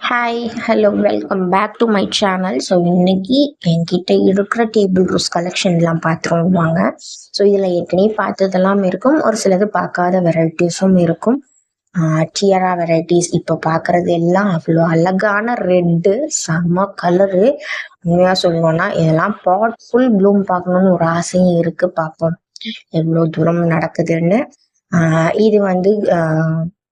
Hi hello welcome back to my channel so இன்னைக்கு என்கிட்ட இருக்கிற டேபிள் ரோஸ் கலெக்ஷன்லாம் பார்த்துருவோம் வாங்க. ஸோ இதில் ஏற்கனவே பார்த்ததெல்லாம் இருக்கும். ஒரு சிலது பார்க்காத வெரைட்டிஸும் இருக்கும். டியரா வெரைட்டிஸ் இப்போ பார்க்குறது எல்லாம் அவ்வளோ அழகான ரெட்டு செம்ம கலரு உண்மையாக சொல்லணும்னா இதெல்லாம் பாட் ஃபுல் ப்ளூம் பார்க்கணுன்னு ஒரு ஆசையும் இருக்குது பார்ப்போம். எவ்வளோ தூரம் நடக்குதுன்னு. இது வந்து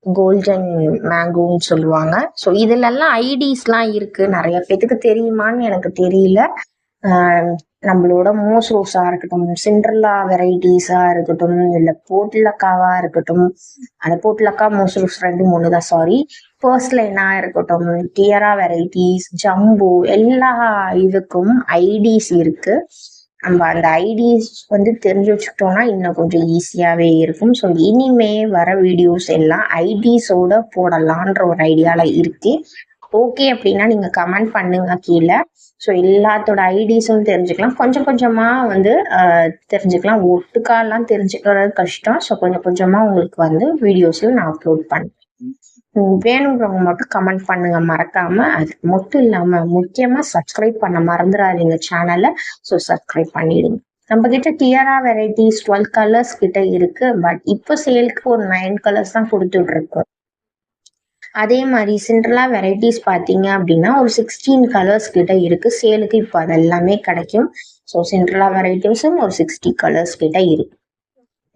கோல்டன் மேங்கோன்னு சொல்லுவாங்க. ஸோ இதுலெல்லாம் ஐடிஸ்லாம் இருக்கு. நிறைய பேத்துக்கு தெரியுமான்னு எனக்கு தெரியல. நம்மளோட மோஸ் ரோஸா இருக்கட்டும் சிண்ட்ரலா வெரைட்டிஸா இருக்கட்டும் இல்ல போட்லக்காவா இருக்கட்டும் அந்த போட்லக்கா மோஸ் ரோஸ் ரெண்டு மூணு தான். சாரி பர்ஸ்லைனா இருக்கட்டும் டியரா வெரைட்டிஸ் ஜம்போ எல்லா இதுக்கும் ஐடிஸ் இருக்கு. நம்ம அந்த ஐடிஸ் வந்து தெரிஞ்சு வச்சுக்கிட்டோம்னா இன்னும் கொஞ்சம் ஈஸியாகவே இருக்கும். ஸோ இனிமே வர வீடியோஸ் எல்லாம் ஐடிஸோட போடலான்ற ஒரு ஐடியாவில் இருக்குது ஓகே அப்படின்னா நீங்கள் கமெண்ட் பண்ணுங்க கீழே. ஸோ எல்லாத்தோட ஐடிஸும் தெரிஞ்சுக்கலாம். கொஞ்சம் கொஞ்சமாக வந்து தெரிஞ்சுக்கலாம். ஒட்டுக்காலாம் தெரிஞ்சுக்கிறது கஷ்டம். ஸோ கொஞ்சம் கொஞ்சமாக உங்களுக்கு வந்து வீடியோஸில் நான் அப்லோட் பண்ணுறேன் வேணுங்கிறவங்க மட்டும் கமெண்ட் பண்ணுங்க. மறக்காம அது மட்டும் இல்லாம முக்கியமா சப்ஸ்கிரைப் பண்ண மறந்துடாதீங்க சேனலை ஸோ சப்ஸ்கிரைப் பண்ணிடுங்க. நம்ம கிட்ட டியரா வெரைட்டிஸ் டுவெல் கலர்ஸ் கிட்ட இருக்கு. பட் இப்போ சேலுக்கு ஒரு நைன் கலர்ஸ் தான் கொடுத்துட்டு இருக்கோம் அதே மாதிரி சிண்ட்ரலா வெரைட்டிஸ் பார்த்தீங்க அப்படின்னா ஒரு சிக்ஸ்டீன் கலர்ஸ் கிட்ட இருக்கு. சேலுக்கு இப்போ அதெல்லாமே கிடைக்கும். ஸோ சிண்ட்ரலா வெரைட்டிஸும் ஒரு சிக்ஸ்டி கலர்ஸ் கிட்ட இருக்கு.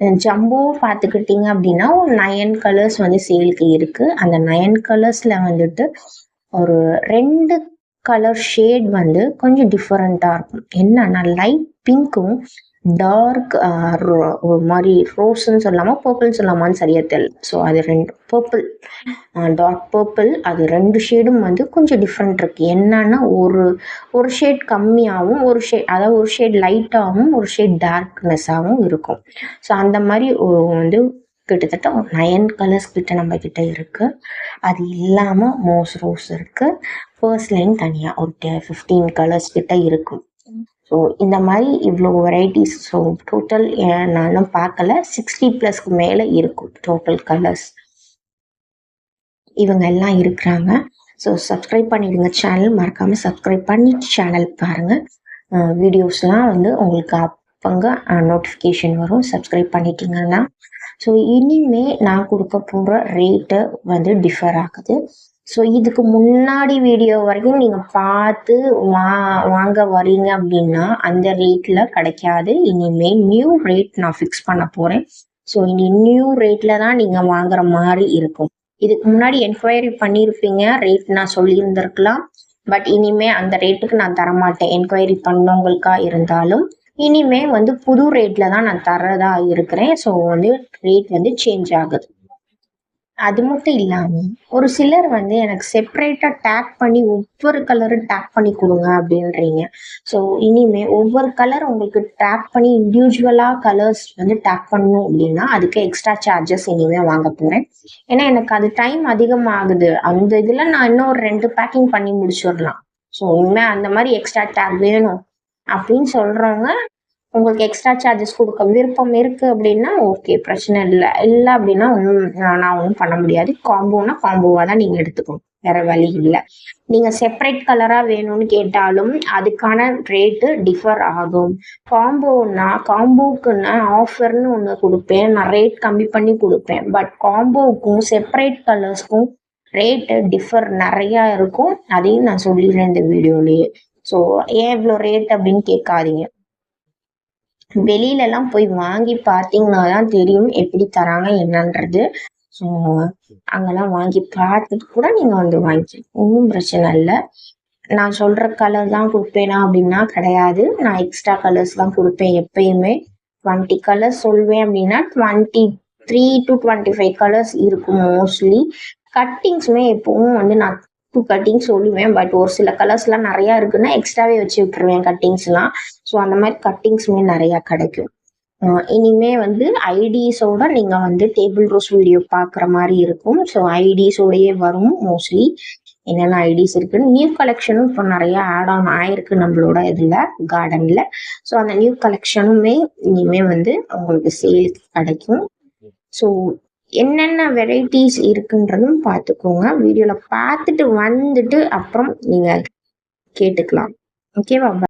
ஜம்போ பார்த்துக்கிட்டிங்க அப்படின்னா ஒரு நயன் கலர்ஸ் வந்து சேலுக்கு இருக்கு. அந்த நயன் கலர்ஸ்ல வந்துட்டு ஒரு ரெண்டு கலர் ஷேட் வந்து கொஞ்சம் டிஃப்ரெண்ட்டாக இருக்கும். என்னன்னா லைட் பிங்க்கும் டார்க் uh, ஒரு மாதிரி ரோஸ்ன்னு சொல்லாமா பர்பிள்னு சொல்லாமான்னு சரியாக தெரியல. ஸோ அது ரெண்டு பர்பிள் டார்க் பர்பிள் அது ரெண்டு ஷேடும் வந்து கொஞ்சம் டிஃப்ரெண்ட் இருக்கு. என்னன்னா ஒரு ஒரு ஷேட் கம்மியாகவும் ஒரு ஷேட் அதாவது ஒரு ஷேட் லைட்டாகவும் ஒரு ஷேட் டார்க்னஸாகவும் இருக்கும். ஸோ அந்த மாதிரி வந்து கிட்டத்தட்ட ஒரு நயன் கலர்ஸ் கிட்ட நம்ம கிட்ட இருக்கு. அது இல்லாமல் மோஸ் ரோஸ் இருக்கு. ஃபர்ஸ்ட் லைன் தனியாக ஒரு ஃபிஃப்டீன் கலர்ஸ் கிட்ட இருக்கும். ஸோ இந்த மாதிரி இவ்வளோ வெரைட்டிஸ் ஸோ டோட்டல் நானும் பார்க்கல சிக்ஸ்டி ப்ளஸ்க்கு மேலே இருக்கும் டோட்டல் கலர்ஸ் இவங்க எல்லாம் இருக்கிறாங்க. ஸோ சப்ஸ்கிரைப் பண்ணிவிடுங்க சேனல் மறக்காமல் சப்ஸ்கிரைப் பண்ணி சேனல் பாருங்கள் வீடியோஸ்லாம் வந்து உங்களுக்கு அப்பங்க நோட்டிஃபிகேஷன் வரும். சப்ஸ்கிரைப் பண்ணிட்டீங்கன்னா. ஸோ இனிமே நான் கொடுக்க போகிற ரேட்டு வந்து டிஃபர் ஆகுது. ஸோ இதுக்கு முன்னாடி வீடியோ வரைக்கும் நீங்கள் பார்த்து வா வாங்க வரீங்க அப்படின்னா அந்த ரேட்டில் கிடைக்காது. இனிமே நியூ ரேட் நான் ஃபிக்ஸ் பண்ண போகிறேன் ஸோ இனி நியூ ரேட்டில் தான் நீங்கள் வாங்குற மாதிரி இருக்கும். இதுக்கு முன்னாடி என்கொயரி பண்ணியிருப்பீங்க ரேட் நான் சொல்லியிருந்திருக்கலாம். பட் இனிமே அந்த ரேட்டுக்கு நான் தரமாட்டேன். என்கொயரி பண்ணவங்களுக்கா இருந்தாலும் இனிமே வந்து புது ரேட்டில் தான் நான் தரதா இருக்கிறேன். ஸோ வந்து ரேட் வந்து சேஞ்ச் ஆகுது. அது மட்டும் இல்லாமல் ஒரு சிலர் வந்து எனக்கு செப்பரேட்டாக டேக் பண்ணி ஒவ்வொரு கலரும் டேக் பண்ணி கொடுங்க அப்படின்றீங்க. ஸோ இனிமேல் ஒவ்வொரு கலர் உங்களுக்கு டேக் பண்ணி இண்டிவிஜுவலாக கலர்ஸ் வந்து டேக் பண்ணணும் அப்படின்னா அதுக்கு எக்ஸ்ட்ரா சார்ஜஸ் இனிமேல் வாங்க போகிறேன் ஏன்னா எனக்கு அது டைம் அதிகமாகுது. அந்த இதில் நான் இன்னும் ஒரு ரெண்டு பேக்கிங் பண்ணி முடிச்சிடலாம். ஸோ உண்மை அந்த மாதிரி எக்ஸ்ட்ரா டேக் வேணும் அப்படின்னு சொல்கிறவங்க உங்களுக்கு எக்ஸ்ட்ரா சார்ஜஸ் கொடுக்க விருப்பம் இருக்குது அப்படின்னா ஓகே பிரச்சனை இல்லை. இல்லை அப்படின்னா ஒன்றும் நான் ஒன்றும் பண்ண முடியாது. காம்போனா காம்போவாக தான் நீங்கள் எடுத்துக்கணும். வேற வழி இல்லை. நீங்கள் செப்பரேட் கலராக வேணும்னு கேட்டாலும் அதுக்கான ரேட்டு டிஃபர் ஆகும். காம்போனா காம்போக்குன்னா ஆஃபர்னு ஒன்று கொடுப்பேன். நான் ரேட் கம்மி பண்ணி கொடுப்பேன். பட் காம்போவுக்கும் செப்பரேட் கலர்ஸ்க்கும் ரேட்டு டிஃபர் நிறையா இருக்கும். அதையும் நான் சொல்லிடுறேன் இந்த வீடியோலேயே. ஸோ ஏன் இவ்வளோ ரேட் அப்படின்னு கேட்காதீங்க. வெளியிலலாம் போய் வாங்கி பார்த்தீங்கன்னா தான் தெரியும் எப்படி தராங்க என்னன்றது. ஸோ அங்கெல்லாம் வாங்கி பார்த்துட்டு கூட நீங்கள் வந்து வாங்கிக்கலாம். ஒன்றும் பிரச்சனை இல்லை. நான் சொல்கிற கலர் தான் கொடுப்பேனா அப்படின்னா கிடையாது. நான் எக்ஸ்ட்ரா கலர்ஸ் தான் கொடுப்பேன் எப்பயுமே. டுவெண்ட்டி கலர்ஸ் சொல்வேன் அப்படின்னா twenty three to twenty five colours இருக்கும் மோஸ்ட்லி கட்டிங்ஸுமே எப்பவும் வந்து நான் டூ கட்டிங் சொல்லுவேன். பட் ஒரு சில கலர்ஸ்லாம் நிறையா இருக்குன்னா எக்ஸ்ட்ராவே வச்சு விட்டுருவேன் கட்டிங்ஸ்லாம் ஸோ அந்த மாதிரி கட்டிங்ஸுமே நிறையா கிடைக்கும். இனிமே வந்து ஐடிஸோட நீங்கள் வந்து டேபிள் ரோஸ் வீடியோ பார்க்குற மாதிரி இருக்கும். ஸோ ஐடிஸோடயே வரும் மோஸ்ட்லி என்னென்ன ஐடிஸ் இருக்குன்னு நியூ கலெக்ஷனும் இப்போ நிறைய ஆட் ஆன் ஆயிருக்கு நம்மளோட இதில் கார்டனில் ஸோ அந்த நியூ கலெக்ஷனுமே இனிமே வந்து உங்களுக்கு சேலுக்கு கிடைக்கும். ஸோ என்னென்ன வெரைட்டிஸ் இருக்குன்றதும் பார்த்துக்கோங்க. வீடியோவில் பார்த்துட்டு வந்துட்டு அப்புறம் நீங்கள் கேட்டுக்கலாம். ஓகேவா